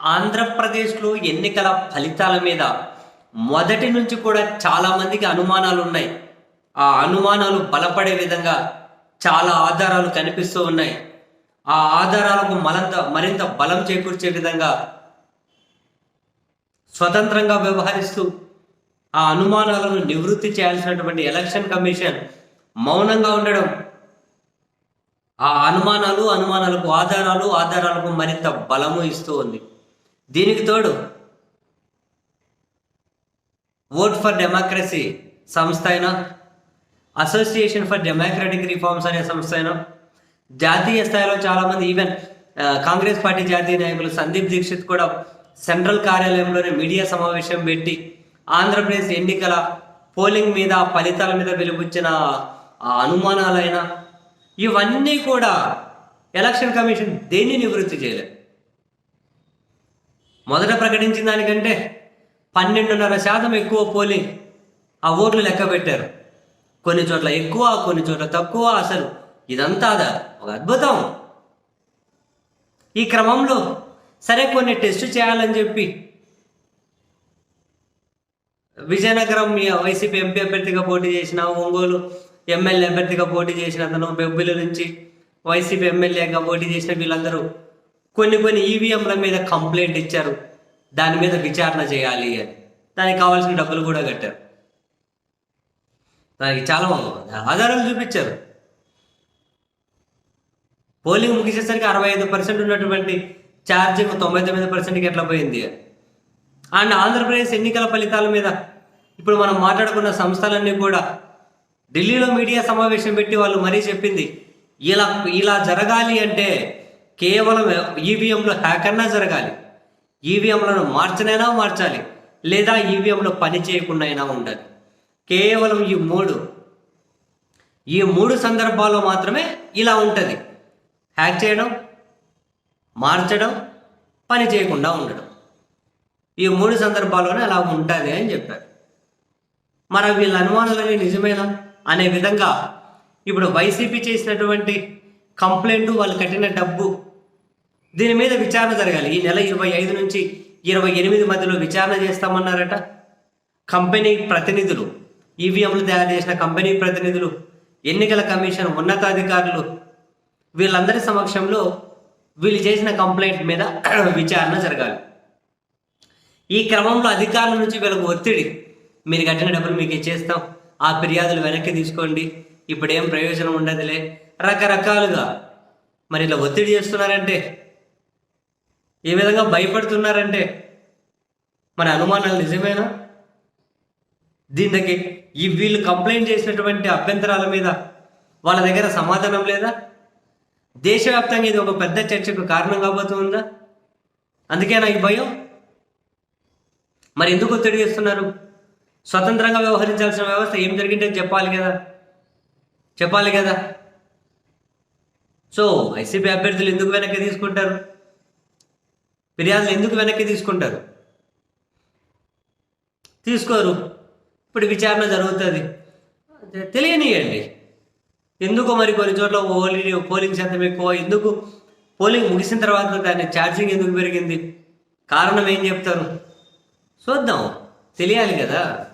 ఆంధ్రప్రదేశ్లో ఎన్నికల ఫలితాల మీద మొదటి నుంచి కూడా చాలా మందికి అనుమానాలు ఉన్నాయి. ఆ అనుమానాలు బలపడే విధంగా చాలా ఆధారాలు కనిపిస్తూ ఉన్నాయి. ఆ ఆధారాలకు మరింత మరింత బలం చేకూర్చే విధంగా స్వతంత్రంగా వ్యవహరిస్తూ ఆ అనుమానాలను నివృత్తి చేయాల్సినటువంటి ఎలక్షన్ కమిషన్ మౌనంగా ఉండడం ఆ అనుమానాలు అనుమానాలకు ఆధారాలు ఆధారాలకు మరింత బలము ఇస్తూ ఉంది. దీనికి తోడు ఓట్ ఫర్ డెమోక్రసీ సంస్థ అయినా అసోసియేషన్ ఫర్ డెమోక్రటిక్ రిఫార్మ్స్ అనే సంస్థ అయినా జాతీయ స్థాయిలో చాలామంది ఈవెన్ కాంగ్రెస్ పార్టీ జాతీయ నాయకులు సందీప్ దీక్షిత్ కూడా సెంట్రల్ కార్యాలయంలోనే మీడియా సమావేశం పెట్టి ఆంధ్రప్రదేశ్ ఎన్నికల పోలింగ్ మీద ఫలితాల మీద వెలుగుచ్చిన అనుమానాలైన అనుమానాలైనా ఇవన్నీ కూడా ఎలక్షన్ కమిషన్ దేన్ని నివృత్తి చేయలేదు? మొదట ప్రకటించిన దానికంటే పన్నెండున్నర శాతం ఎక్కువ పోలింగ్ ఆ ఓట్లు లెక్క పెట్టారు. కొన్ని చోట్ల ఎక్కువ కొన్ని చోట్ల తక్కువ అసలు. ఇదంతా అదా ఒక అద్భుతం. ఈ క్రమంలో సరే కొన్ని టెస్ట్ చేయాలని చెప్పి విజయనగరం వైసీపీ ఎంపీ అభ్యర్థిగా పోటీ చేసిన ఒంగోలు ఎమ్మెల్యే అభ్యర్థిగా పోటీ చేసిన అతను బెబ్బిలి నుంచి వైసీపీ ఎమ్మెల్యేగా పోటీ చేసిన వీళ్ళందరూ కొన్ని కొన్ని ఈవీఎంల మీద కంప్లైంట్ ఇచ్చారు. దాని మీద విచారణ చేయాలి అని. దానికి కావాల్సిన డబ్బులు కూడా కట్టారు. దానికి చాలా ఆధారాలు చూపించారు. పోలింగ్ ముగిసేసరికి అరవై ఐదు పర్సెంట్ ఉన్నటువంటి ఛార్జింగ్ తొంభై తొమ్మిది పర్సెంట్కి ఎట్లా పోయింది? అండ్ ఆంధ్రప్రదేశ్ ఎన్నికల ఫలితాల మీద ఇప్పుడు మనం మాట్లాడుకున్న సంస్థలన్నీ కూడా ఢిల్లీలో మీడియా సమావేశం పెట్టి వాళ్ళు మరీ చెప్పింది ఇలా ఇలా జరగాలి అంటే కేవలం ఈవీఎంలో హ్యాక్ అన్నా జరగాలి. ఈవీఎంలను మార్చనైనా మార్చాలి. లేదా ఈవీఎంలో పని చేయకుండా అయినా ఉండాలి. కేవలం ఈ మూడు. ఈ మూడు సందర్భాల్లో మాత్రమే ఇలా ఉంటుంది. హ్యాక్ చేయడం మార్చడం పని చేయకుండా ఉండడం. ఈ మూడు సందర్భాల్లోనే అలా ఉంటుంది అని చెప్పారు. మరి వీళ్ళ అనుమానాలన్నీ నిజమేనా? అనే విధంగా ఇప్పుడు వైసీపీ చేసినటువంటి కంప్లైంట్ వాళ్ళు కట్టిన డబ్బు దీని మీద విచారణ జరగాలి. ఈ నెల ఇరవై ఐదు నుంచి ఇరవై ఎనిమిది మధ్యలో విచారణ చేస్తామన్నారట. కంపెనీ ప్రతినిధులు ఈవీఎంలు తయారు చేసిన కంపెనీ ప్రతినిధులు ఎన్నికల కమిషన్ ఉన్నతాధికారులు వీళ్ళందరి సమక్షంలో వీళ్ళు చేసిన కంప్లైంట్ మీద విచారణ జరగాలి. ఈ క్రమంలో అధికారుల నుంచి వీళ్ళకు ఒత్తిడి. మీరు కట్టిన డబ్బులు మీకు ఇచ్చేస్తాం. ఆ ఫిర్యాదులు వెనక్కి తీసుకోండి. ఇప్పుడేం ప్రయోజనం ఉండదులే. రకరకాలుగా మరి ఇలా ఒత్తిడి చేస్తున్నారంటే ఏ విధంగా భయపడుతున్నారంటే? మన అనుమానాలు నిజమేనా? దీనికి ఈ వీళ్ళు కంప్లైంట్ చేసినటువంటి అభ్యంతరాల మీద వాళ్ళ దగ్గర సమాధానం లేదా? దేశవ్యాప్తంగా ఇది ఒక పెద్ద చర్చకు కారణం కాబోతుందా? అందుకేనా ఈ భయం? మరి ఎందుకు ఒత్తిడి చేస్తున్నారు? స్వతంత్రంగా వ్యవహరించాల్సిన వ్యవస్థ ఏం జరిగిందో చెప్పాలి కదా. చెప్పాలి కదా. సో వైసీపీ అభ్యర్థులు ఎందుకు వెనక్కి తీసుకుంటారు? ఫిర్యాదులు ఎందుకు వెనక్కి తీసుకుంటారు? తీసుకోరు. ఇప్పుడు విచారణ జరుగుతుంది. తెలియనియండి. ఎందుకు మరి కొన్ని చోట్ల ఓలీ పోలింగ్ శాతం ఎక్కువ. ఎందుకు? పోలింగ్ ముగిసిన తర్వాత దాని ఛార్జింగ్ ఎందుకు పెరిగింది? కారణం ఏం చెప్తారు? చూద్దాం. తెలియాలి కదా.